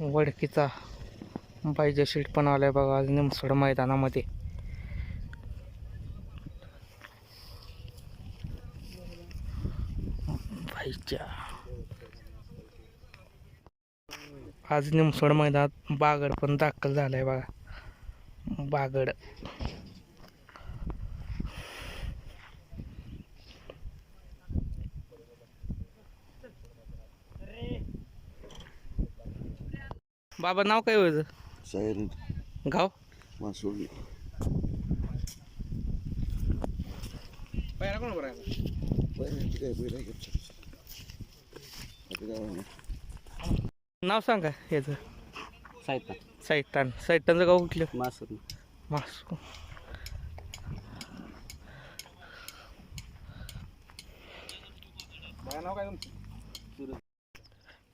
वडकीचा बायजा sheet पण आलाय बघा आज निमसड मैदानामध्ये. आज निमसोड मैदानात बागड पण दाखल झालाय बघा. बागड. बाबा नाव काय होतं? शाहीर गाव? मासोळी. पहिला कोण करायचं पहिल्यांची काय घेतलं आपल्या गावाने नाव सांगा याचं? साहित्य सैतान सैतानचं गाव कुठलं? मासूर मासू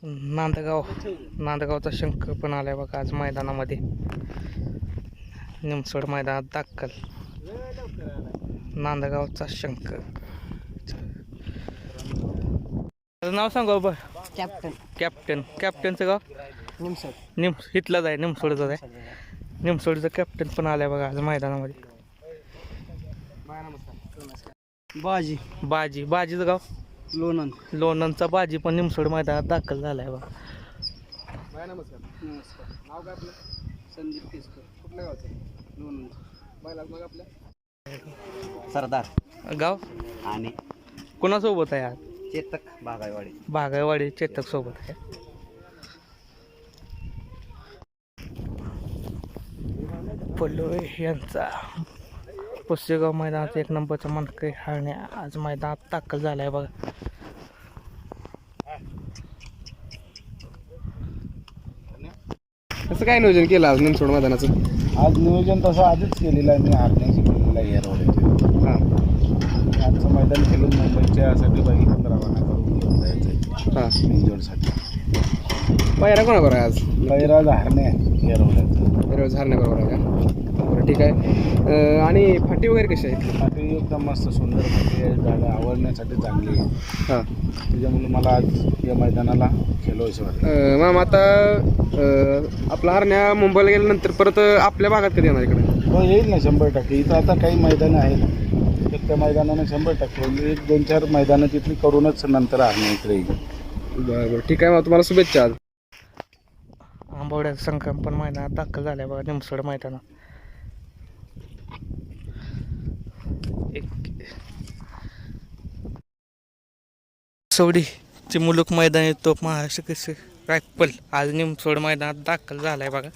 नांदगाव. नांदगावचा शंकर पण आलाय बघा आज मैदानामध्ये. निमसोड मैदानात दाखल. नांदगावचा शंकर त्याचं नाव सांगा बा कॅप्टन. कॅप्टन. कॅप्टनचं गाव? निमसर निम इथलाच आहे निमसोडचं आहे. निमसोडचं कॅप्टन पण आलाय बघा आज मैदानामध्ये. बाजी. बाजी. बाजीचं गाव? लोणंद. लोणंदचा बाजी पण निमसोड मैदानात दाखल झालाय बघा. नमस्कार. नमस्कार. नाव काय आपलं? संदीप केसकर. कुठल्या गावचं? लोणंद. मग आपल्या सरदार. गाव? आणि कोणासोबत आहे आज? चेतक बागायवाडी. बागायवाडी चेतक सोबत आहे. पल्लू यांचा. पुस्तगाव मैदानात एक नंबरचा मनकरी हारण्या आज मैदानात दाखल झालाय बघा. कसं काय नियोजन केलं आज निमसोड मैदानाचं? आज नियोजन तसं आधीच केलेलं आहे. मी हारण्याची केलेलं आहे हां. आजचं मैदान खेळून मुंबईच्यासाठी बाई पंधरा वाणा करून घेऊन जायचं आहे. हां. इंजोरसाठी पायरा कोणाबरोबर आहे आज? बैराज हारणे यारवड्याचं बरोबर आहे का? बरं ठीक आहे. आणि फाटी वगैरे कशी आहे फाटी एकदम मस्त सुंदर फाटी आहे जागा आवडण्यासाठी चांगली आहे. हां. त्याच्यामुळे मला आज या मैदानाला खेळवायचं अं, मॅम आता अं, आपला हरण्या मुंबईला गेल्यानंतर परत आपल्या भागात कधी येणार इकडे? हो येईल ना शंभर टक्के. इथं आता काही मैदानं आहेत. तर त्या मैदानानं शंभर टक्के. होईल. एक दोन चार मैदानं तिथली करूनच नंतर हारणे इकडे येईल. बरं बरं ठीक आहे मग तुम्हाला शुभेच्छा आज. आंबवड्याचं संक्रम पण मैदानात दाखल झालाय बघा निमसोड मैदानात. सवडीचे मुलुक मैदान येतो महाराष्ट्र कसे रायफल. आज निमसोड मैदानात दाखल झाला आहे बघा.